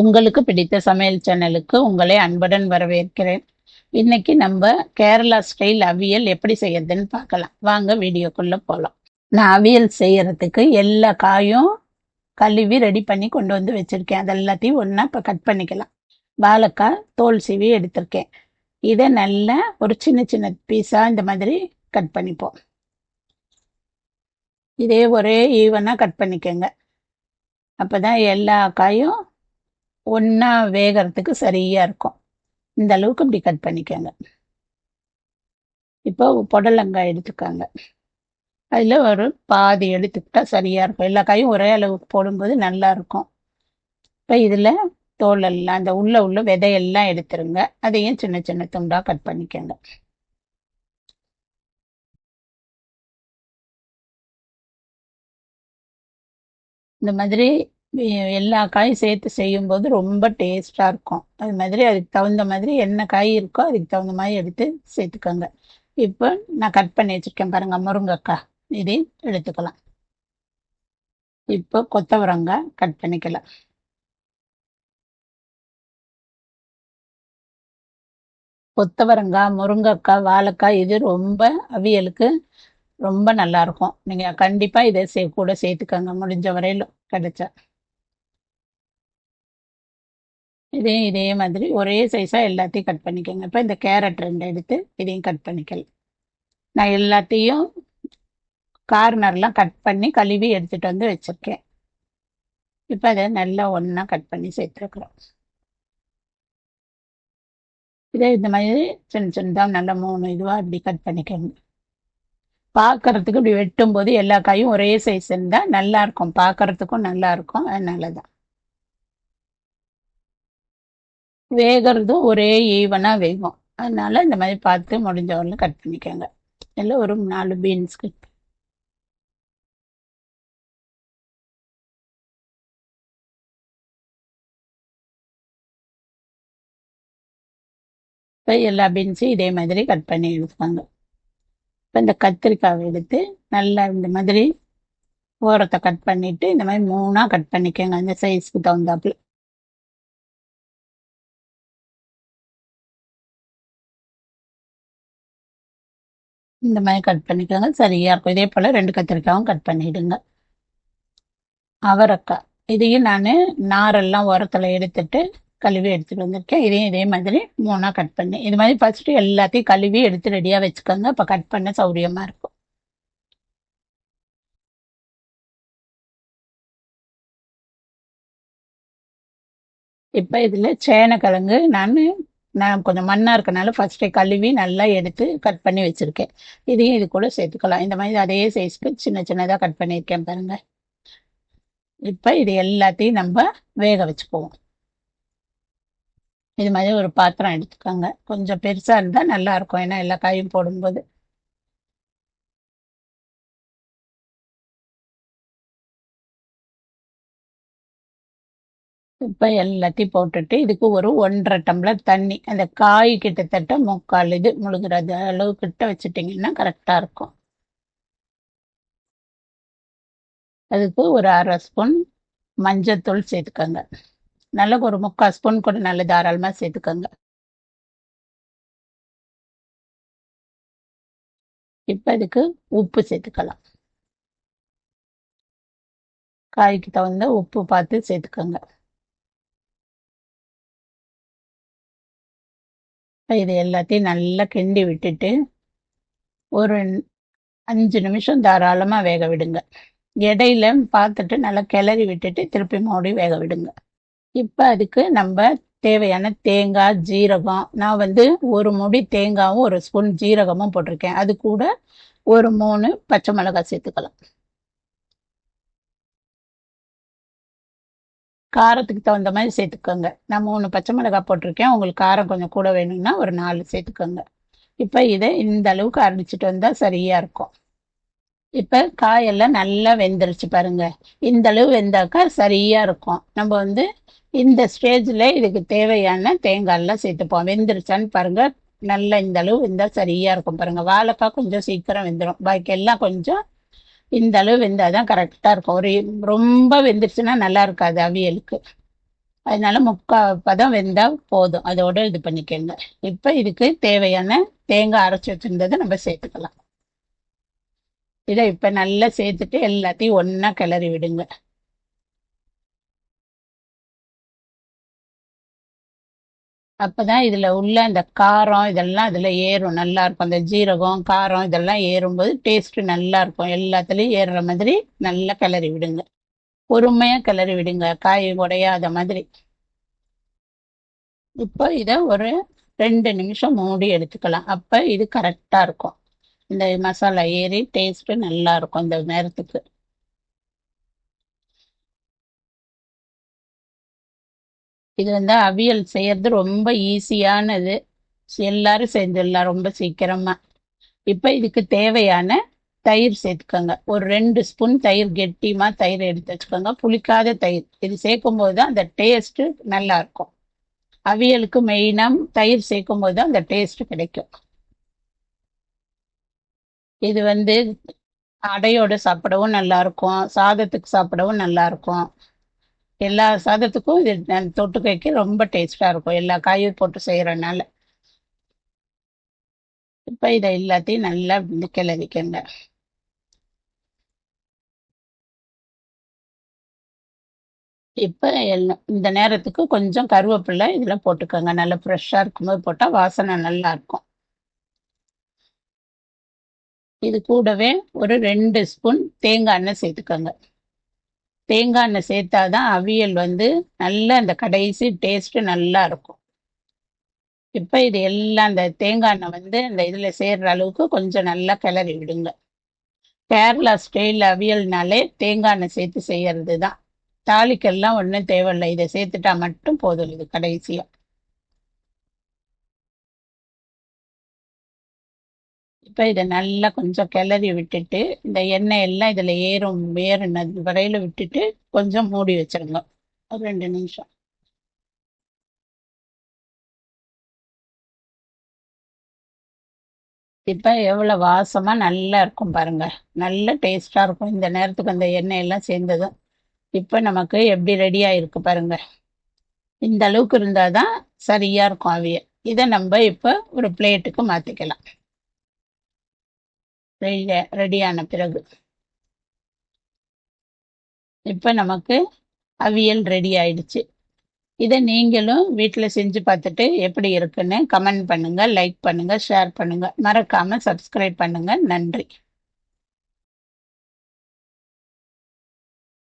உங்களுக்கு பிடித்த சமையல் சேனலுக்கு உங்களை அன்புடன் வரவேற்கிறேன். இன்னைக்கு நம்ம கேரளா ஸ்டைல் அவியல் எப்படி செய்யறதுன்னு பார்க்கலாம். வாங்க வீடியோக்குள்ளே போகலாம் நான் அவியல் செய்யறதுக்கு எல்லா காயும் கழுவி ரெடி பண்ணி கொண்டு வந்து வச்சுருக்கேன். அது எல்லாத்தையும் ஒன்றா இப்போ கட் பண்ணிக்கலாம். வாழைக்காய் தோல் சீவி எடுத்திருக்கேன். இதை நல்லா ஒரு சின்ன சின்ன பீஸாக இந்த மாதிரி கட் பண்ணிப்போம். இதே ஒரே ஈவனாக கட் பண்ணிக்கோங்க. அப்போ தான் எல்லா காயும் ஒன்றா வேகறதுக்கு சரியாக இருக்கும். இந்த அளவுக்கு இப்படி கட் பண்ணிக்கோங்க. இப்போ புடலங்காய் எடுத்துக்காங்க. அதில் ஒரு பாதி எடுத்துக்கிட்டா சரியாக இருக்கும். எல்லா காயும் ஒரே அளவுக்கு போடும்போது நல்லா இருக்கும். இப்போ இதில் தோல் எல்லாம் அந்த உள்ள உள்ள விதையெல்லாம் எடுத்துருங்க. அதையும் சின்ன சின்ன துண்டாக கட் பண்ணிக்கோங்க. இந்த மாதிரி எல்லா காயும் சேர்த்து செய்யும்போது ரொம்ப டேஸ்ட்டாக இருக்கும். அது மாதிரி அதுக்கு தகுந்த மாதிரி என்ன காய் இருக்கோ அதுக்கு தகுந்த மாதிரி எடுத்து சேர்த்துக்கோங்க. இப்போ நான் கட் பண்ணி வச்சுருக்கேன் பாருங்கள் முருங்கைக்காய் இதையும் எடுத்துக்கலாம். இப்போ கொத்தவரங்காய் கட் பண்ணிக்கலாம். கொத்தவரங்காய் முருங்கைக்காய் வாழைக்காய் இது ரொம்ப அவியலுக்கு ரொம்ப நல்லாயிருக்கும் நீங்கள் கண்டிப்பாக இதை சே கூட சேர்த்துக்கோங்க முடிஞ்ச வரையிலும் கிடைச்சா. இதே இதே மாதிரி ஒரே சைஸாக எல்லாத்தையும் கட் பண்ணிக்கோங்க. இப்போ இந்த கேரட் ரெண்டு எடுத்து இதையும் கட் பண்ணிக்கல நான் எல்லாத்தையும் கார்னர்லாம் கட் பண்ணி கழுவி எடுத்துகிட்டு வந்து வச்சுருக்கேன். இப்போ அதை நல்லா ஒன்றா கட் பண்ணி சேர்த்துருக்குறோம். இதே இந்த மாதிரி சின்ன சின்னதாக நல்லா மூணு இதுவாக இப்படி கட் பண்ணிக்கோங்க. பார்க்கறதுக்கு இப்படி வெட்டும்போது எல்லா காயும் ஒரே சைஸ் இருந்தால் நல்லாயிருக்கும் பார்க்குறதுக்கும் பார்க்கறதுக்கும் அதனால தான் வேகிறதும் ஒரே ஈவனாக வேகும். அதனால இந்த மாதிரி பார்த்து முடிஞ்சவரில் கட் பண்ணிக்கோங்க. இல்லை ஒரு நாலு பீன்ஸ் கட் இப்போ எல்லா பீன்ஸும் இதே மாதிரி கட் பண்ணி எடுத்துக்காங்க. இப்போ இந்த கத்திரிக்காவை எடுத்து நல்லா இந்த மாதிரி ஓரத்தை கட் பண்ணிவிட்டு இந்த மாதிரி மூணாக கட் பண்ணிக்கோங்க. அந்த சைஸ்க்கு தகுந்தாப்புல. இந்த மாதிரி கட் பண்ணிக்கோங்க. சரியாக இருக்கும். இதே போல் ரெண்டு கத்திரிக்காயும் கட் பண்ணிவிடுங்க அவரக்காய் இதையும் நான் நாரெல்லாம் உரத்தில் எடுத்துட்டு கழுவி எடுத்துகிட்டு வந்திருக்கேன். இதையும் இதே மாதிரி மூணாக கட் பண்ணி. இது மாதிரி ஃபஸ்ட்டு எல்லாத்தையும் கழுவி எடுத்து ரெடியாக வச்சுக்கோங்க. அப்போ கட் பண்ண சௌரியமாக இருக்கும். இப்போ இதில் சேனக்கிழங்கு நான் நான் கொஞ்சம் மண்ணாக இருக்கனால ஃபஸ்ட்டே கழுவி நல்லா எடுத்து கட் பண்ணி வச்சுருக்கேன். இதையும் இது கூட சேர்த்துக்கலாம். இந்த மாதிரி அதே சைஸ்க்கு சின்ன சின்னதாக கட் பண்ணியிருக்கேன் பாருங்கள் இப்போ இது எல்லாத்தையும் நம்ம வேக வச்சுக்குவோம். இது மாதிரி ஒரு பாத்திரம் எடுத்துக்கோங்க. கொஞ்சம் பெருசாக இருந்தால் நல்லாயிருக்கும் ஏன்னா எல்லா காயும் போடும்போது. இப்போ எல்லாத்தையும் போட்டுட்டு இதுக்கு ஒரு ஒன்றரை டம்ளர் தண்ணி அந்த காய் கிட்டத்தட்ட முக்கால் இது முழுகிறது அளவு கிட்ட வச்சுட்டிங்கன்னா கரெக்டாக இருக்கும். அதுக்கு ஒரு அரை ஸ்பூன் மஞ்சத்தூள் சேர்த்துக்கோங்க. நல்ல ஒரு முக்கால் ஸ்பூன் கூட நல்ல தாராளமாக சேர்த்துக்கோங்க. இப்போ இதுக்கு உப்பு சேர்த்துக்கலாம். காய்க்கு தகுந்த உப்பு பார்த்து சேர்த்துக்கோங்க. இது எல்லாத்தையும் நல்லா கிண்டி விட்டுட்டு ஒரு அஞ்சு நிமிஷம் தாராளமாக வேக விடுங்க. இடையில பார்த்துட்டு நல்லா கிளறி விட்டுட்டு திருப்பி மூடி வேக விடுங்க. இப்போ அதுக்கு நம்ம தேவையான தேங்காய் ஜீரகம் நான் வந்து ஒரு முடி தேங்காயும் ஒரு ஸ்பூன் ஜீரகமும் போட்டிருக்கேன். அது கூட ஒரு மூணு பச்சை மிளகாய் சேர்த்துக்கலாம். காரத்துக்கு தகுந்த மாதிரி சேர்த்துக்கோங்க. நான் மூணு பச்சை மிளகாய் போட்டிருக்கேன். உங்களுக்கு காரம் கொஞ்சம் கூட வேணும்னா ஒரு நாலு சேர்த்துக்கோங்க. இப்போ இதை இந்த அளவுக்கு அரைச்சிட்டு வந்தால் சரியாக இருக்கும். இப்போ காயெல்லாம் நல்லா வெந்துருச்சு பாருங்க. இந்த அளவு வெந்தாக்கா சரியாக இருக்கும். நம்ம வந்து இந்த ஸ்டேஜில் இதுக்கு தேவையான தேங்காயெல்லாம் சேர்த்துப்போம். வெந்துருச்சான்னு பாருங்கள் நல்லா இந்த அளவு வெந்தால் சரியாக இருக்கும் பாருங்கள் வாழைக்காய் கொஞ்சம் சீக்கிரம் வெந்துடும் பாக்கி எல்லாம் கொஞ்சம் இந்த அளவு வெந்தால் தான் கரெக்டாக இருக்கும். ஒரு ரொம்ப வெந்துருச்சுன்னா நல்லா இருக்காது அவியலுக்கு. அதனால முக்கா பதம் வெந்தால் போதும். அதோட இது பண்ணிக்கோங்க. இப்போ இதுக்கு தேவையான தேங்காய் அரைச்சி வச்சிருந்ததை நம்ம சேர்த்துக்கலாம். இதை இப்போ நல்லா சேர்த்துட்டு எல்லாத்தையும் ஒன்றா கிளறி விடுங்க. அப்பதான் இதுல உள்ள அந்த காரம் இதெல்லாம் இதுல ஏறும். நல்லா இருக்கும். அந்த ஜீரகம் காரம் இதெல்லாம் ஏறும்போது டேஸ்ட் நல்லா இருக்கும். எல்லாத்துலயும் ஏறுற மாதிரி நல்லா கிளறி விடுங்க. பொறுமையா கிளறி விடுங்க. காய் உடையாத மாதிரி. இப்போ இதை ஒரு ரெண்டு நிமிஷம் மூடி எடுத்துக்கலாம். அப்ப இது கரெக்டா இருக்கும். இந்த மசாலா ஏறி டேஸ்ட் நல்லா இருக்கும் இந்த நேரத்துக்கு. இது வந்து அவியல் செய்யறது ரொம்ப ஈஸியானது. எல்லாரும் செஞ்சிடலாம் ரொம்ப சீக்கிரமா. இப்போ இதுக்கு தேவையான தயிர் சேர்த்துக்கோங்க. ஒரு ரெண்டு ஸ்பூன் தயிர் கெட்டியமாக தயிர் எடுத்து வச்சுக்கோங்க. புளிக்காத தயிர். இது சேர்க்கும் போது தான் அந்த டேஸ்ட்டு நல்லா இருக்கும். அவியலுக்கு மெயினாக தயிர் சேர்க்கும் போது தான் அந்த டேஸ்ட் கிடைக்கும். இது வந்து அடையோடு சாப்பிடவும் நல்லா இருக்கும். சாதத்துக்கு சாப்பிடவும் நல்லா இருக்கும். எல்லா சாதத்துக்கும் இது தொட்டுக்கைக்கு ரொம்ப டேஸ்டா இருக்கும். எல்லா காயும் போட்டு செய்யறதுனால. இப்ப இதை எல்லாத்தையும் நல்லா கிளறிக்கங்க. இப்போ எல்லாம் இந்த நேரத்துக்கு கொஞ்சம் கருவேப்பிலை இதில் போட்டுக்கோங்க. நல்லா ஃப்ரெஷ்ஷாக இருக்கும்போது போட்டா வாசனை நல்லா இருக்கும். இது கூடவே ஒரு ரெண்டு ஸ்பூன் தேங்காய் எண்ணெய் சேர்த்துக்கோங்க. தேங்காய் எண்ணெய் சேர்த்தாதான் அவியல் வந்து நல்லா அந்த கடைசி டேஸ்ட்டு நல்லா இருக்கும். இப்போ இது எல்லாம் அந்த தேங்காய் எண்ணெய் வந்து அந்த இதில் சேர்ற அளவுக்கு கொஞ்சம் நல்லா கிளறி விடுங்க. கேரளா ஸ்டைல் அவியல்னாலே தேங்காய் எண்ணெய் சேர்த்து செய்யறது தான் தாளிக்கெல்லாம் ஒன்றும் தேவையில்லை. இதை சேர்த்துட்டா மட்டும் போதும் இது கடைசியாக இப்போ இதை நல்லா கொஞ்சம் கிளறி விட்டுட்டு இந்த எண்ணெய் எல்லாம் இதில் ஏறும் ஏறுனது வரையில விட்டுட்டு கொஞ்சம் மூடி வச்சிருங்க. ஒரு ரெண்டு நிமிஷம். இப்போ எவ்வளோ வாசமாக நல்லா இருக்கும் பாருங்க. நல்ல டேஸ்டா இருக்கும். இந்த நேரத்துக்கு அந்த எண்ணெய் எல்லாம் சேர்ந்ததும் இப்போ நமக்கு எப்படி ரெடியாக இருக்கு பாருங்க. இந்த அளவுக்கு இருந்தால் தான் சரியாக இருக்கும் அவிய இதை நம்ம இப்போ ஒரு பிளேட்டுக்கு மாற்றிக்கலாம் ரெடி ரெடியான பிறகு. இப்போ நமக்கு அவியல் ரெடி ஆயிடுச்சு. இதை நீங்களும் வீட்டில் செஞ்சு பார்த்துட்டு எப்படி இருக்குன்னு கமெண்ட் பண்ணுங்க லைக் பண்ணுங்க ஷேர் பண்ணுங்க. மறக்காமல் சப்ஸ்கிரைப் பண்ணுங்க. நன்றி.